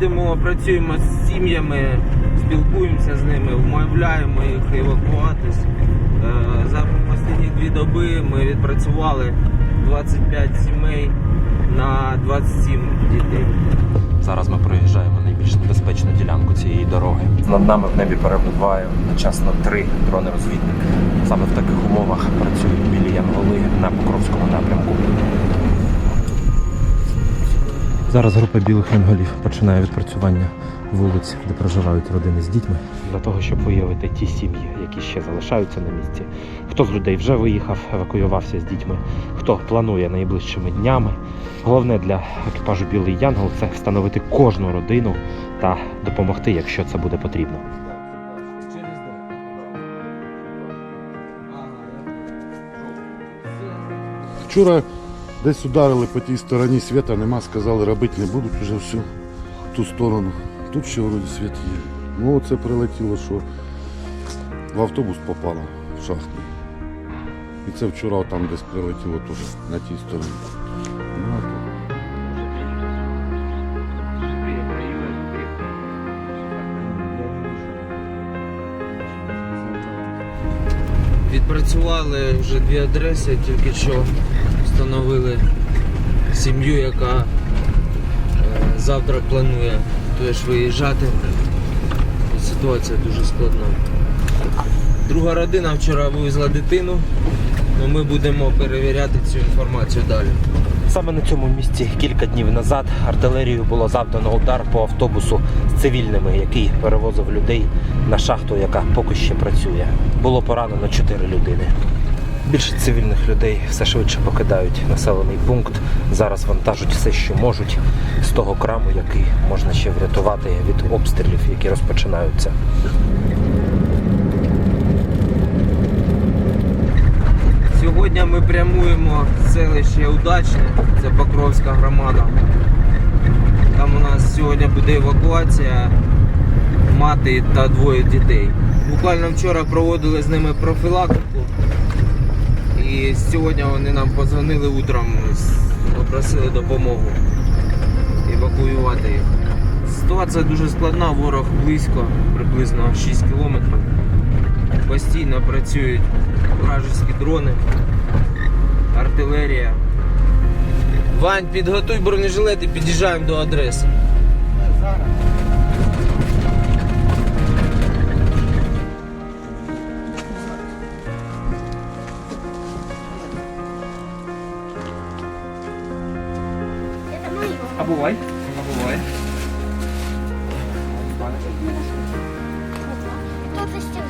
їздимо, працюємо з сім'ями, спілкуємося з ними, вмовляємо їх евакуватись. Е, За останні дві доби ми відпрацювали 25 сімей на 27 дітей. Зараз ми проїжджаємо найбільш небезпечну ділянку цієї дороги. Над нами в небі перебуває одночасно три дрони-розвідники. Саме в таких умовах працюють білі янголи на Покровському напрямку. Зараз група білих янголів починає відпрацювання вулиць, де проживають родини з дітьми. Для того, щоб виявити ті сім'ї, які ще залишаються на місці. Хто з людей вже виїхав, евакуювався з дітьми, хто планує найближчими днями. Головне для екіпажу Білий Янгол це встановити кожну родину та допомогти, якщо це буде потрібно. Вчора десь ударили по тій стороні світа, нема, сказали, робити не будуть вже всю ту сторону. Тут ще вроді світ є. Ну оце прилетіло, що в автобус попало в шахту. І це вчора там десь прилетіло теж на тій стороні. Ну, Відпрацювали вже дві адреси, тільки що встановили сім'ю, яка е, завтра планує теж виїжджати. Ситуація дуже складна. Друга родина вчора вивезла дитину, але ми будемо перевіряти цю інформацію далі. Саме на цьому місці кілька днів назад артилерією було завдано удар по автобусу з цивільними, який перевозив людей на шахту, яка поки ще працює. Було поранено чотири людини. Більше цивільних людей все швидше покидають населений пункт. Зараз вантажуть все, що можуть з того краму, який можна ще врятувати від обстрілів, які розпочинаються. Сьогодні ми прямуємо в селище Удачне, це Покровська громада. Там у нас сьогодні буде евакуація мати та двоє дітей. Буквально вчора проводили з ними профілактику. І сьогодні вони нам позвонили утром, попросили допомогу евакуювати їх. Ситуація дуже складна, ворог близько, приблизно 6 кілометрів. Постійно працюють вражеські дрони, артилерія. Вань, підготуй бронежилет і під'їжджаємо до адреси. Это мое. А бувай. А бувай. Кто-то стирает.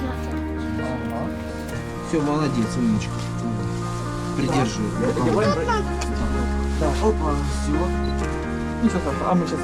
Все, молодец, умничка. Придерживай. Да, опа, все. Ничего страшного, а мы сейчас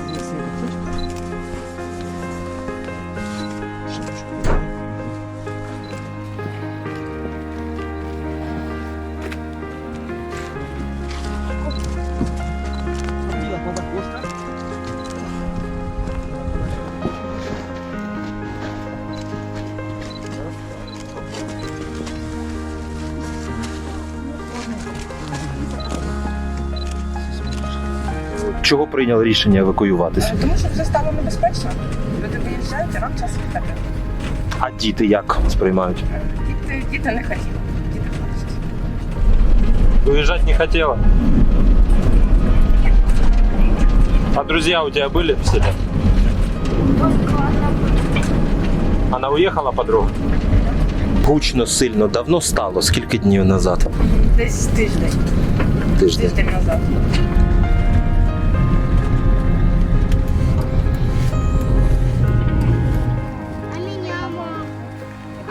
Чого прийняли рішення евакуюватися? Тому що це стало небезпечно. Люди виїжджають, а нам час їхати. А діти як сприймають? Діти, діти не хотіли. Діти хочуть. Уезжать не хотела. А друзья у тебя были в селе? Она уехала подруга? Гучно сильно давно стало, скільки днів назад? Десь тиждень, Тиждень. тиждень назад.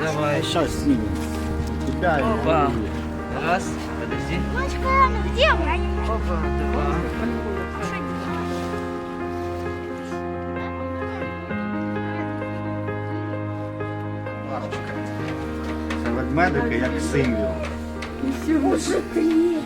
Давай. Сейчас снимем. Тебя Опа. Раз, подожди. Мамочка, ну где мы? Опа, два. Це ведмедики як символ. ж три.